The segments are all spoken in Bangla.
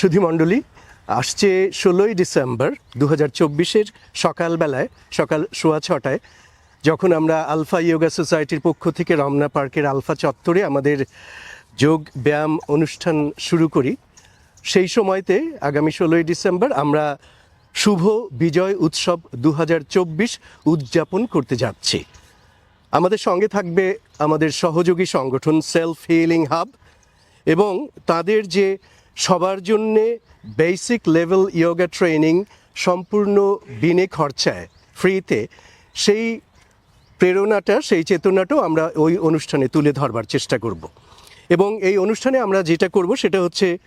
সুধীমণ্ডলী, আসছে ষোলোই ডিসেম্বর দু হাজার চব্বিশের সকালবেলায়, সকাল সোয়া ছটায়, যখন আমরা আলফা ইয়োগা সোসাইটির পক্ষ থেকে রমনা পার্কের আলফা চত্বরে আমাদের যোগ ব্যায়াম অনুষ্ঠান শুরু করি। সেই সময়তে আগামী ষোলোই ডিসেম্বর আমরা শুভ বিজয় উৎসব দু হাজার চব্বিশ উদযাপন করতে যাচ্ছি। আমাদের সঙ্গে থাকবে আমাদের সহযোগী সংগঠন সেলফ হিলিং হাব এবং তাদের যে সবার জন্যে বেসিক লেভেল ইয়োগা ট্রেনিং সম্পূর্ণ বিনে খরচায় ফ্রিতে সেই প্রেরণাটা, সেই চেতনাটাও আমরা ওই অনুষ্ঠানে তুলে ধরবার চেষ্টা করব। এবং এই অনুষ্ঠানে আমরা যেটা করব সেটা হচ্ছে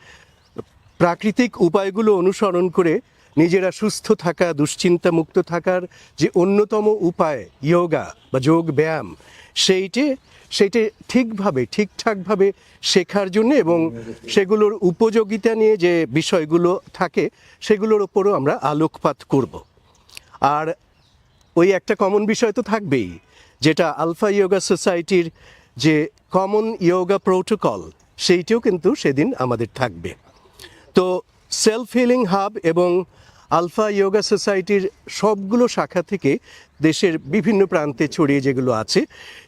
প্রাকৃতিক উপায়গুলো অনুসরণ করে নিজেরা সুস্থ থাকা দুশ্চিন্তা মুক্ত থাকার যে অন্যতম উপায়, যোগা বা যোগ ব্যায়াম, সেইটে সেইটে ঠিকভাবে, ঠিকঠাকভাবে শেখার জন্য এবং সেগুলোর উপযোগিতা নিয়ে যে বিষয়গুলো থাকে, সেগুলোর ওপরও আমরা আলোকপাত করব। আর ওই একটা কমন বিষয় তো থাকবেই, যেটা আলফা ইয়োগা সোসাইটির যে কমন ইয়োগা প্রোটোকল সেইটিও কিন্তু সেদিন আমাদের থাকবে। সেলফ হিলিং হাব এবং আলফা ইয়োগা সোসাইটির সবগুলো শাখা থেকে দেশের বিভিন্ন প্রান্তে ছড়িয়ে যেগুলো আছে,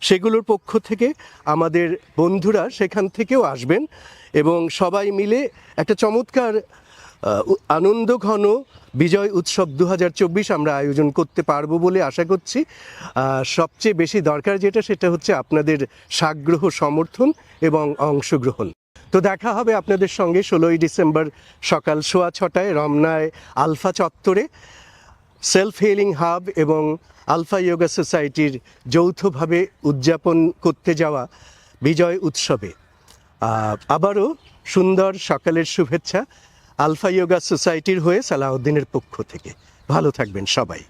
সেগুলোর পক্ষ থেকে আমাদের বন্ধুরা সেখান থেকেও আসবেন এবং সবাই মিলে একটা চমৎকার আনন্দ ঘন বিজয় উৎসব দু হাজার চব্বিশ আমরা আয়োজন করতে পারব বলে আশা করছি। সবচেয়ে বেশি দরকার যেটা, সেটা হচ্ছে আপনাদের সাগ্রহ সমর্থন এবং অংশগ্রহণ। তো দেখা হবে আপনাদের সঙ্গে ষোলোই ডিসেম্বর সকাল সোয়া ছটায় রমনায় আলফা চত্বরে সেলফ হিলিং হাব এবং আলফা ইয়োগা সোসাইটির যৌথভাবে উদযাপন করতে যাওয়া বিজয় উৎসবে। আবারও সুন্দর সকালের শুভেচ্ছা আলফা ইয়োগা সোসাইটির হয়ে সালাউদ্দিনের পক্ষ থেকে। ভালো থাকবেন সবাই।